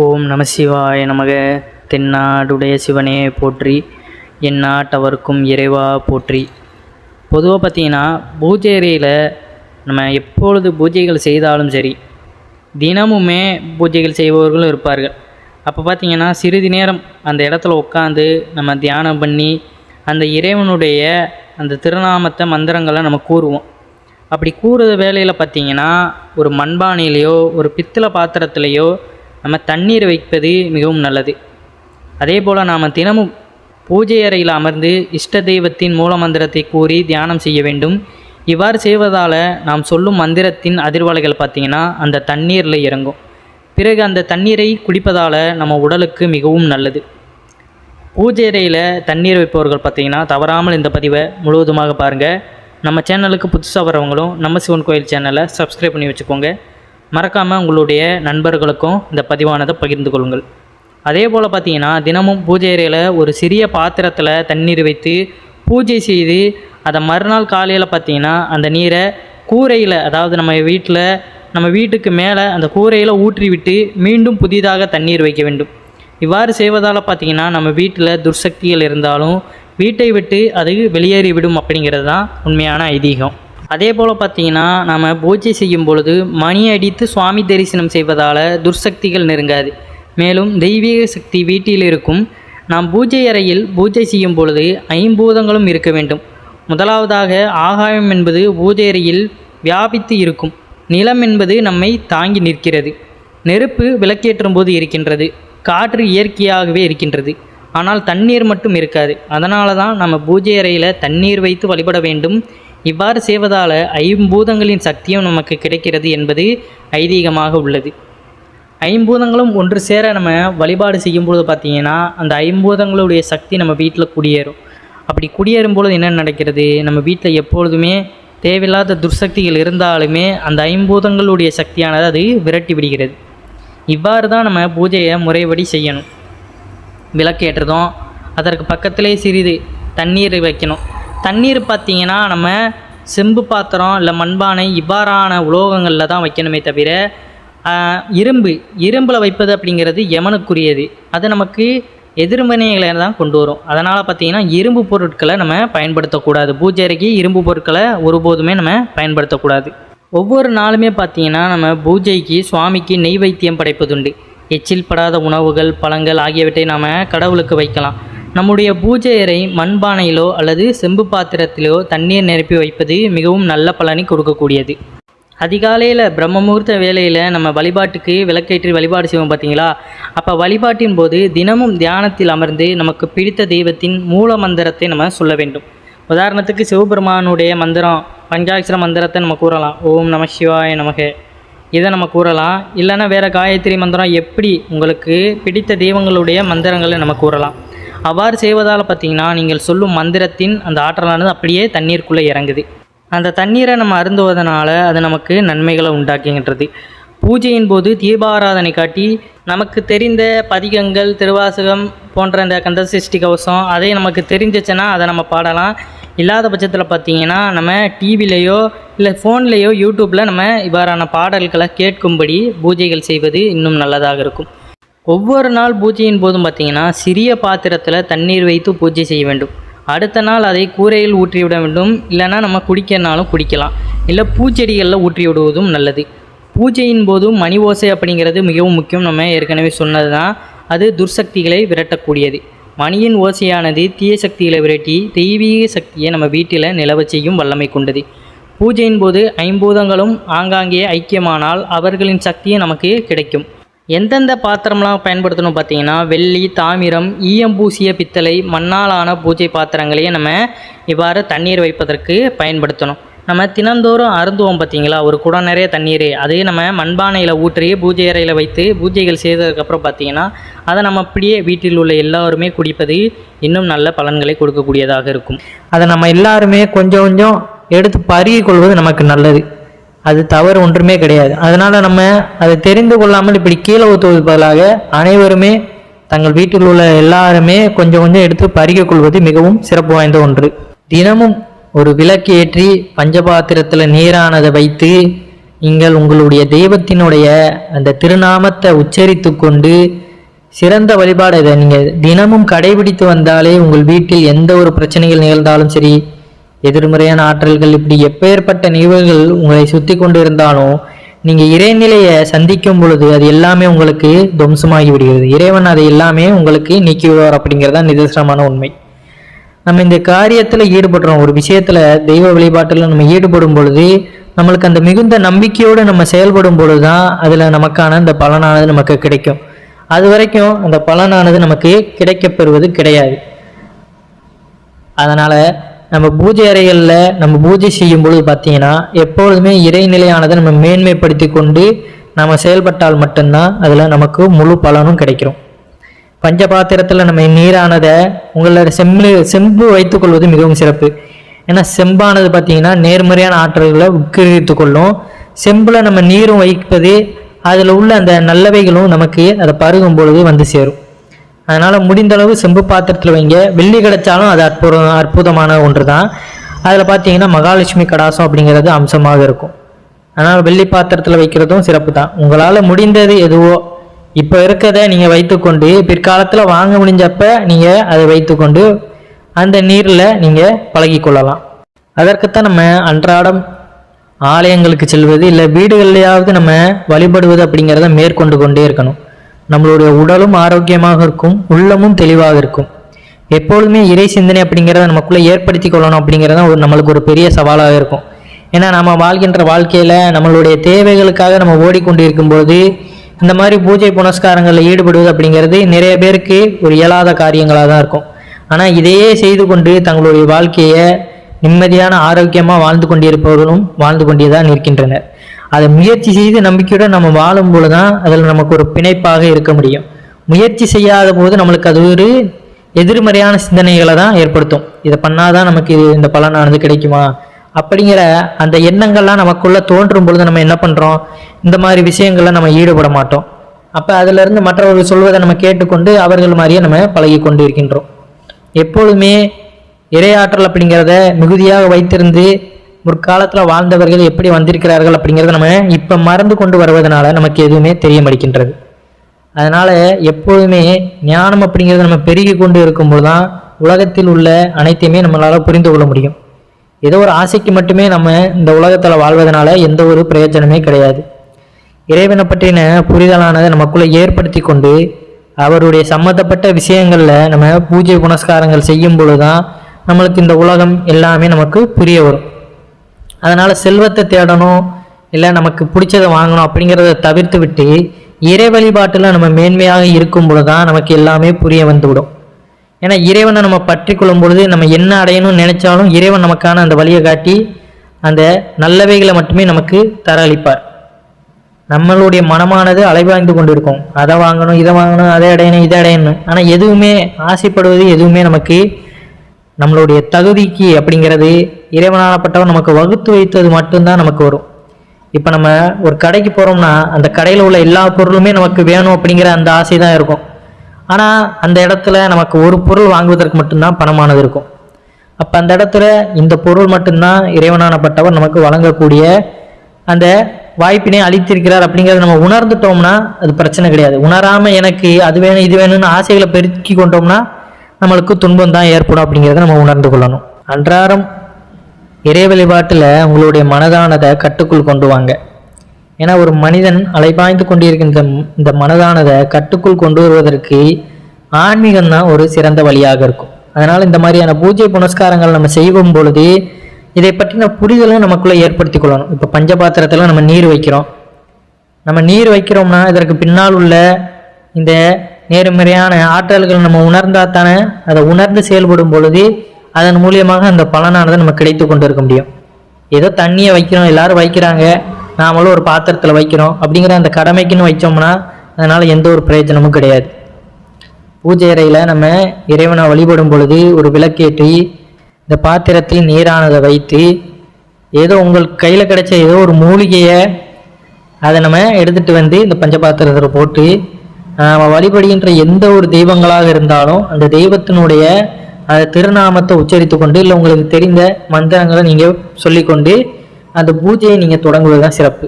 ஓம் நம சிவாய நமக. தென்னாடுடைய சிவனே போற்றி எந்நாட்டவர்க்கும் இறைவா போற்றி. பொதுவாக பார்த்தீங்கன்னா பூஜை அறையில் நம்ம எப்பொழுது பூஜைகள் செய்தாலும் சரி தினமுமே பூஜைகள் செய்பவர்களும் இருப்பார்கள். அப்போ பார்த்திங்கன்னா சிறிது நேரம் அந்த இடத்துல உட்காந்து நம்ம தியானம் பண்ணி அந்த இறைவனுடைய அந்த திருநாமத்தை மந்திரங்களை நம்ம கூறுவோம். அப்படி கூறுற வேலையில் பார்த்திங்கன்னா ஒரு மண்பானையிலையோ ஒரு பித்தளை பாத்திரத்துலேயோ நம்ம தண்ணீர் வைப்பது மிகவும் நல்லது. அதே போல் நாம் தினமும் பூஜை அறையில் அமர்ந்து இஷ்ட தெய்வத்தின் மூல மந்திரத்தை கூறி தியானம் செய்ய வேண்டும். இவ்வாறு செய்வதால் நாம் சொல்லும் மந்திரத்தின் அதிர்வலைகள் பார்த்திங்கன்னா அந்த தண்ணீரில் இறங்கும். பிறகு அந்த தண்ணீரை குடிப்பதால் நம்ம உடலுக்கு மிகவும் நல்லது. பூஜை அறையில் தண்ணீர் வைப்பவர்கள் பார்த்தீங்கன்னா தவறாமல் இந்த பதிவை முழுவதுமாக பாருங்கள் நம்ம சேனலுக்கு புதுசாக வரவங்களும் நம்ம சிவன் கோயில் சேனலை சப்ஸ்கிரைப் பண்ணி வச்சுக்கோங்க. மறக்காமல் உங்களுடைய நண்பர்களுக்கும் இந்த பதிவானதை பகிர்ந்து கொள்ளுங்கள். அதே போல் பார்த்தீங்கன்னா தினமும் பூஜை அறையில் ஒரு சிறிய பாத்திரத்தில் தண்ணீர் வைத்து பூஜை செய்து அதை மறுநாள் காலையில் பார்த்தீங்கன்னா அந்த நீரை கூரையில் அதாவது நம்ம வீட்டில் நம்ம வீட்டுக்கு மேலே அந்த கூரையில் ஊற்றிவிட்டு மீண்டும் புதிதாக தண்ணீர் வைக்க வேண்டும். இவ்வாறு செய்வதால் பார்த்தீங்கன்னா நம்ம வீட்டில் துர்சக்திகள் இருந்தாலும் வீட்டை விட்டு அது வெளியேறிவிடும் அப்படிங்கிறது தான் உண்மையான ஐதீகம். அதே போல் பார்த்தீங்கன்னா நம்ம பூஜை செய்யும் பொழுது மணி அடித்து சுவாமி தரிசனம் செய்வதால் துர்சக்திகள் நெருங்காது. மேலும் தெய்வீக சக்தி வீட்டில் இருக்கும். நாம் பூஜை அறையில் பூஜை செய்யும் பொழுது ஐம்பூதங்களும் இருக்க வேண்டும். முதலாவதாக ஆகாயம் என்பது பூஜை அறையில் வியாபித்து இருக்கும். நிலம் என்பது நம்மை தாங்கி நிற்கிறது. நெருப்பு விளக்கேற்றும் போது இருக்கின்றது. காற்று இயற்கையாகவே இருக்கின்றது. ஆனால் தண்ணீர் மட்டும் இருக்காது. அதனால தான் நம்ம பூஜை அறையில் தண்ணீர் வைத்து வழிபட வேண்டும். இவ்வாறு செய்வதால் ஐம்பூதங்களின் சக்தியும் நமக்கு கிடைக்கிறது என்பது ஐதீகமாக உள்ளது. ஐம்பூதங்களும் ஒன்று சேர நம்ம வழிபாடு செய்யும்பொழுது பார்த்திங்கன்னா அந்த ஐம்பூதங்களுடைய சக்தி நம்ம வீட்டில் குடியேறும். அப்படி குடியேறும் பொழுது என்ன நடக்கிறது? நம்ம வீட்டில் எப்பொழுதுமே தேவையில்லாத துர்சக்திகள் இருந்தாலுமே அந்த ஐம்பூதங்களுடைய சக்தியானது அது விரட்டி விடுகிறது. இவ்வாறு தான் நம்ம பூஜையை முறைப்படி செய்யணும். விளக்கேற்றதும் அதற்கு பக்கத்திலே சிறிது தண்ணீர் வைக்கணும். தண்ணீர் பார்த்திங்கன்னா நம்ம செம்பு பாத்திரம் இல்லை மண்பானை இவ்வாறான உலோகங்களில் தான் வைக்கணுமே தவிர இரும்பு இரும்பில் வைப்பது அப்படிங்கிறது யமனுக்குரியது. அது நமக்கு எதிர்மனைகளை தான் கொண்டு வரும். அதனால் பார்த்தீங்கன்னா இரும்பு பொருட்களை நம்ம பயன்படுத்தக்கூடாது. பூஜை அறைக்கு இரும்பு பொருட்களை ஒருபோதுமே நம்ம பயன்படுத்தக்கூடாது. ஒவ்வொரு நாளுமே பார்த்தீங்கன்னா நம்ம பூஜைக்கு சுவாமிக்கு நெய்வேத்தியம் படைப்பதுண்டு. எச்சில் படாத உணவுகள் பழங்கள் ஆகியவற்றை நாம் கடவுளுக்கு வைக்கலாம். நம்முடைய பூஜை அறை மண்பானையிலோ அல்லது செம்பு பாத்திரத்திலோ தண்ணீர் நிரப்பி வைப்பது மிகவும் நல்ல பலனை கொடுக்கக்கூடியது. அதிகாலையில் பிரம்ம முகூர்த்த வேலையில் நம்ம வழிபாட்டுக்கு விளக்கேற்றி வழிபாடு செய்வோம் பார்த்தீங்களா அப்போ வழிபாட்டின் போது தினமும் தியானத்தில் அமர்ந்து நமக்கு பிடித்த தெய்வத்தின் மூல மந்திரத்தை நம்ம சொல்ல வேண்டும். உதாரணத்துக்கு சிவபெருமானுடைய மந்திரம் பஞ்சாட்சர மந்திரத்தை நம்ம கூறலாம். ஓம் நம சிவாய நமக. இதை நம்ம கூறலாம். இல்லைன்னா வேறு காயத்ரி மந்திரம் எப்படி உங்களுக்கு பிடித்த தெய்வங்களுடைய மந்திரங்களை நம்ம கூறலாம். அவ்வாறு செய்வதால் பார்த்தீங்கன்னா நீங்கள் சொல்லும் மந்திரத்தின் அந்த ஆற்றலானது அப்படியே தண்ணீருக்குள்ளே இறங்குது. அந்த தண்ணீரை நம்ம அருந்துவதனால அது நமக்கு நன்மைகளை உண்டாக்குகின்றது. பூஜையின் போது தீபாராதனை காட்டி நமக்கு தெரிந்த பதிகங்கள் திருவாசகம் போன்ற இந்த கந்த சிருஷ்டி கவசம் அதே நமக்கு தெரிஞ்சிச்சுன்னா அதை நம்ம பாடலாம். இல்லாத பட்சத்தில் பார்த்தீங்கன்னா நம்ம டிவிலேயோ இல்லை ஃபோன்லேயோ யூடியூப்பில் நம்ம இவ்வாறான பாடல்களை கேட்கும்படி பூஜைகள் செய்வது இன்னும் நல்லதாக இருக்கும். ஒவ்வொரு நாள் பூஜையின் போதும் பார்த்தீங்கன்னா சிறிய பாத்திரத்தில் தண்ணீர் வைத்து பூஜை செய்ய வேண்டும். அடுத்த நாள் அதை கூரையில் ஊற்றிவிட வேண்டும். இல்லைன்னா நம்ம குடிக்கிறனாலும் குடிக்கலாம். இல்லை பூச்செடிகளில் ஊற்றி விடுவதும் நல்லது. பூஜையின் போதும் மணி ஓசை அப்படிங்கிறது மிகவும் முக்கியம். நம்ம ஏற்கனவே சொன்னது தான் அது துர்சக்திகளை விரட்டக்கூடியது. மணியின் ஓசையானது தீய சக்திகளை விரட்டி தெய்வீக சக்தியை நம்ம வீட்டில் நிலவ செய்யும் வல்லமை கொண்டது. பூஜையின் போது ஐம்பூதங்களும் ஆங்காங்கே ஐக்கியமானால் அவர்களின் சக்தியும் நமக்கு கிடைக்கும். எந்தெந்த பாத்திரம்லாம் பயன்படுத்தணும் பார்த்தீங்கன்னா வெள்ளி தாமிரம் ஈயம் பூசிய பித்தளை மண்ணாலான பூஜை பாத்திரங்களையே நம்ம இவ்வாறு தண்ணீர் வைப்பதற்கு பயன்படுத்தணும். நம்ம தினந்தோறும் அருந்துவோம் பார்த்தீங்களா? ஒரு குடம் நிறைய தண்ணீர் அதே நம்ம மண்பானையில் ஊற்றி பூஜை அறையில் வைத்து பூஜைகள் செய்ததுக்கப்புறம் பார்த்தீங்கன்னா அதை நம்ம அப்படியே வீட்டில் உள்ள எல்லாருமே குடிப்பது இன்னும் நல்ல பலன்களை கொடுக்கக்கூடியதாக இருக்கும். அதை நம்ம எல்லாருமே கொஞ்சம் கொஞ்சம் எடுத்து பருகிக் கொள்வது நமக்கு நல்லது. அது தவறு ஒன்றுமே கிடையாது. அதனால் நம்ம அதை தெரிந்து கொள்ளாமல் இப்படி கீழே ஊற்றுவது பதிலாக அனைவருமே தங்கள் வீட்டில் உள்ள எல்லாருமே கொஞ்சம் கொஞ்சம் எடுத்து பருகிக் கொள்வது மிகவும் சிறப்பு வாய்ந்த ஒன்று. தினமும் ஒரு விளக்கு ஏற்றி பஞ்சபாத்திரத்தில் நீரானதை வைத்து நீங்கள் உங்களுடைய தெய்வத்தினுடைய அந்த திருநாமத்தை உச்சரித்து கொண்டு சிறந்த வழிபாடு இதை நீங்கள் தினமும் கடைபிடித்து வந்தாலே உங்கள் வீட்டில் எந்த ஒரு பிரச்சனைகள் நிகழ்ந்தாலும் சரி எதிர்மறையான ஆற்றல்கள் இப்படி எப்பேற்பட்ட நிகழ்வுகள் உங்களை சுத்தி கொண்டு இருந்தாலும் நீங்க இறைநிலையை சந்திக்கும் பொழுது அது எல்லாமே உங்களுக்கு துவம்சமாகி விடுகிறது இறைவன் அதை எல்லாமே உங்களுக்கு நீக்கி விடுவார் அப்படிங்கிறது தான் நிதர்சனமான உண்மை. நம்ம இந்த காரியத்துல ஈடுபடுறோம். ஒரு விஷயத்துல தெய்வ வழிபாட்டுல நம்ம ஈடுபடும் பொழுது நம்மளுக்கு அந்த மிகுந்த நம்பிக்கையோடு நம்ம செயல்படும் பொழுதுதான் அதுல நமக்கான அந்த பலனானது நமக்கு கிடைக்கும். அது வரைக்கும் அந்த பலனானது நமக்கு கிடைக்கப்பெறுவது கிடையாது. அதனால நம்ம பூஜை அறைகளில் நம்ம பூஜை செய்யும் பொழுது பார்த்தீங்கன்னா எப்பொழுதுமே இறைநிலையானதை நம்ம மேன்மைப்படுத்தி கொண்டு நம்ம செயல்பட்டால் மட்டும்தான் அதில் நமக்கு முழு பலனும் கிடைக்கும் பஞ்சபாத்திரத்தில் நம்ம நீரானதை உங்களோட செம்பு செம்பு வைத்துக்கொள்வது மிகவும் சிறப்பு. ஏன்னா செம்பானது பார்த்தீங்கன்னா நேர்மறையான ஆற்றல்களை உட்கிரகித்து கொள்ளும். செம்பில் நம்ம நீரும் வைப்பது அதில் உள்ள அந்த நல்லவைகளும் நமக்கு அதை பருகும் பொழுது வந்து சேரும். அதனால் முடிந்த அளவு செம்பு பாத்திரத்தில் வைங்க. வெள்ளி கிடைச்சாலும் அது அற்புதம் அற்புதமான ஒன்று தான் அதில் பார்த்தீங்கன்னா மகாலட்சுமி கடாசம் அப்படிங்கிறது அம்சமாக இருக்கும். அதனால் வெள்ளி பாத்திரத்தில் வைக்கிறதும் சிறப்பு தான் உங்களால் முடிந்தது எதுவோ இப்போ இருக்கிறத நீங்கள் வைத்துக்கொண்டு பிற்காலத்தில் வாங்க முடிஞ்சப்ப நீங்கள் அதை வைத்துக்கொண்டு அந்த நீரில் நீங்கள் பழகிக்கொள்ளலாம் அதற்குத்தான் நம்ம அன்றாடம் ஆலயங்களுக்கு செல்வது இல்லை வீடுகள்லையாவது நம்ம வழிபடுவது அப்படிங்கிறத மேற்கொண்டு கொண்டே இருக்கணும். நம்மளுடைய உடலும் ஆரோக்கியமாக இருக்கும் உள்ளமும் தெளிவாக இருக்கும். எப்பொழுதுமே இறை சிந்தனை அப்படிங்கிறத நமக்குள்ளே ஏற்படுத்தி கொள்ளணும் அப்படிங்கிறது தான் ஒரு நம்மளுக்கு ஒரு பெரிய சவாலாக இருக்கும். ஏன்னா நம்ம வாழ்கின்ற வாழ்க்கையில் நம்மளுடைய தேவைகளுக்காக நம்ம ஓடிக்கொண்டு இருக்கும்போது இந்த மாதிரி பூஜை புனஸ்காரங்களில் ஈடுபடுவது அப்படிங்கிறது நிறைய பேருக்கு ஒரு இயலாத காரியங்களாக தான் இருக்கும். ஆனால் இதையே செய்து கொண்டு தங்களுடைய வாழ்க்கையை நிம்மதியான ஆரோக்கியமாக வாழ்ந்து கொண்டிருப்பவர்களும் வாழ்ந்து கொண்டே தான் இருக்கின்றனர். அதை முயற்சி செய்து நம்பிக்கையுடன் நம்ம வாழும் பொழுது தான் அதில் நமக்கு ஒரு பிணைப்பாக இருக்க முடியும். முயற்சி செய்யாத போது நம்மளுக்கு அது ஒரு எதிர்மறையான சிந்தனைகளை தான் ஏற்படுத்தும். இதை பண்ணாதான் நமக்கு இது இந்த பலனானது கிடைக்குமா? அப்படிங்கிற அந்த எண்ணங்கள்லாம் நமக்குள்ளே தோன்றும் பொழுது நம்ம என்ன பண்ணுறோம் இந்த மாதிரி விஷயங்கள்ல நம்ம ஈடுபட மாட்டோம். அப்போ அதிலிருந்து மற்றவர்கள் சொல்வதை நம்ம கேட்டுக்கொண்டு அவர்கள் மாதிரியே நம்ம பழகி கொண்டு இருக்கின்றோம். எப்பொழுதுமே இரையாற்றல் அப்படிங்கிறத மிகுதியாக வைத்திருந்து முற்காலத்தில் வாழ்ந்தவர்கள் எப்படி வந்திருக்கிறார்கள் அப்படிங்கிறத நம்ம இப்போ மறந்து கொண்டு வருவதனால நமக்கு எதுவுமே தெரிய மாட்டேங்கின்றது. அதனால் எப்போதுமே ஞானம் அப்படிங்கிறது நம்ம பெருகி கொண்டு இருக்கும்போது தான் உலகத்தில் உள்ள அனைத்தையுமே நம்மளால் புரிந்து கொள்ள முடியும். ஏதோ ஒரு ஆசைக்கு மட்டுமே நம்ம இந்த உலகத்தில் வாழ்வதனால எந்த ஒரு பிரயோஜனமே கிடையாது. இறைவனை பற்றின புரிதலானதை நமக்குள்ளே ஏற்படுத்தி கொண்டு அவருடைய சம்மந்தப்பட்ட விஷயங்களில் நம்ம பூஜை புனஸ்காரங்கள் செய்யும் பொழுது தான் நம்மளுக்கு இந்த உலகம் எல்லாமே நமக்கு புரிய வரும். அதனால் செல்வத்தை தேடணும் இல்லை நமக்கு பிடிச்சதை வாங்கணும் அப்படிங்கிறத தவிர்த்து விட்டு இறை வழிபாட்டில் நம்ம மேன்மையாக இருக்கும் பொழுது தான் நமக்கு எல்லாமே புரிய வந்துவிடும். ஏன்னா இறைவனை நம்ம பற்றி கொள்ளும் பொழுது நம்ம என்ன அடையணும்னு நினைச்சாலும் இறைவன் நமக்கான அந்த வழியை காட்டி அந்த நல்லவைகளை மட்டுமே நமக்கு தர அளிப்பார் நம்மளுடைய மனமானது அலைவாய்ந்து கொண்டு இருக்கும் அதை வாங்கணும் இதை வாங்கணும் அதை அடையணும் இதை அடையணும். ஆனால் எதுவுமே ஆசைப்படுவது எதுவுமே நமக்கு நம்மளுடைய தகுதிக்கு அப்படிங்கிறது இறைவனாகப்பட்டவன் நமக்கு வகுத்து வைத்தது மட்டும்தான் நமக்கு வரும். இப்போ நம்ம ஒரு கடைக்கு போகிறோம்னா அந்த கடையில் உள்ள எல்லா பொருளுமே நமக்கு வேணும் அப்படிங்கிற அந்த ஆசை தான் இருக்கும். ஆனால் அந்த இடத்துல நமக்கு ஒரு பொருள் வாங்குவதற்கு மட்டும்தான் பணமானது இருக்கும். அப்போ அந்த இடத்துல இந்த பொருள் மட்டும்தான் இறைவனானப்பட்டவர் நமக்கு வழங்கக்கூடிய அந்த வாய்ப்பினை அளித்திருக்கிறார் அப்படிங்கிறத நம்ம உணர்ந்துட்டோம்னா அது பிரச்சனை கிடையாது. உணராமல் எனக்கு அது வேணும் இது வேணும்னு ஆசைகளை பெருக்கி கொண்டோம்னா நம்மளுக்கு துன்பம் தான் ஏற்படும் அப்படிங்கிறத நம்ம உணர்ந்து கொள்ளணும். அன்றாடம் இறை வழிபாட்டில் உங்களுடைய மனதானதை கட்டுக்குள் கொண்டு வாங்க. ஏன்னா ஒரு மனிதன் அலைபாய்ந்து கொண்டிருக்கின்ற இந்த மனதானதை கட்டுக்குள் கொண்டு வருவதற்கு ஆன்மீகம் தான் ஒரு சிறந்த வழியாக இருக்கும். அதனால் இந்த மாதிரியான பூஜை புனஸ்காரங்கள் நம்ம செய்யும் பொழுது இதை பற்றின புரிதலும் நமக்குள்ளே ஏற்படுத்தி கொள்ளணும். இப்போ பஞ்சபாத்திரத்தில் நம்ம நீர் வைக்கிறோம். நம்ம நீர் வைக்கிறோம்னா இதற்கு பின்னால் உள்ள இந்த நேர்மறையான ஆற்றல்கள் நம்ம உணர்ந்தால் தானே அதை உணர்ந்து செயல்படும் பொழுது அதன் மூலியமாக அந்த பலனானது நம்ம கிடைத்து கொண்டு இருக்க முடியும். ஏதோ தண்ணியை வைக்கிறோம் எல்லாரும் வைக்கிறாங்க நாமளும் ஒரு பாத்திரத்தில் வைக்கிறோம் அப்படிங்கிற அந்த கடமைக்குன்னு வைச்சோம்னா அதனால் எந்த ஒரு பிரயோஜனமும் கிடையாது. பூஜை அறையில் நம்ம இறைவனை வழிபடும் பொழுது ஒரு விளக்கேற்றி இந்த பாத்திரத்தில் நீரானதை வைத்து ஏதோ உங்கள் கையில் கிடைச்ச ஏதோ ஒரு மூலிகையை அதை நம்ம எடுத்துகிட்டு வந்து இந்த பஞ்சபாத்திரத்தில் போட்டு நம்ம வழிபடுகின்ற எந்த ஒரு தெய்வங்களாக இருந்தாலும் அந்த தெய்வத்தினுடைய திருநாமத்தை உச்சரித்து கொண்டு இல்லை உங்களுக்கு தெரிந்த மந்திரங்களை நீங்கள் சொல்லிக்கொண்டு அந்த பூஜையை நீங்கள் தொடங்குவது தான் சிறப்பு.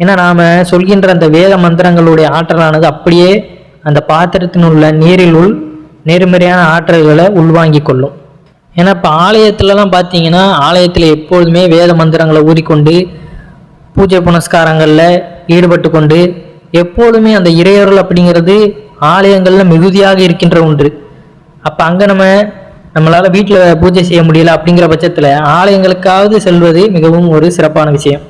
ஏன்னா நாம் சொல்கின்ற அந்த வேத மந்திரங்களுடைய ஆற்றலானது அப்படியே அந்த பாத்திரத்தின் உள்ள நேர்மறையான ஆற்றல்களை உள்வாங்கிக் கொள்ளும். ஏன்னா இப்போ ஆலயத்துலலாம் பார்த்தீங்கன்னா ஆலயத்தில் எப்பொழுதுமே வேத மந்திரங்களை ஊறிக்கொண்டு பூஜை புனஸ்காரங்களில் ஈடுபட்டு கொண்டு எப்பொழுதுமே அந்த இறையருள் அப்படிங்கிறது ஆலயங்களில் மிகுதியாக இருக்கின்ற ஒன்று. அப்போ அங்கே நம்ம நம்மளால் வீட்டில் பூஜை செய்ய முடியல அப்படிங்கிற பட்சத்தில் ஆலயங்களுக்காவது செல்வது மிகவும் ஒரு சிறப்பான விஷயம்.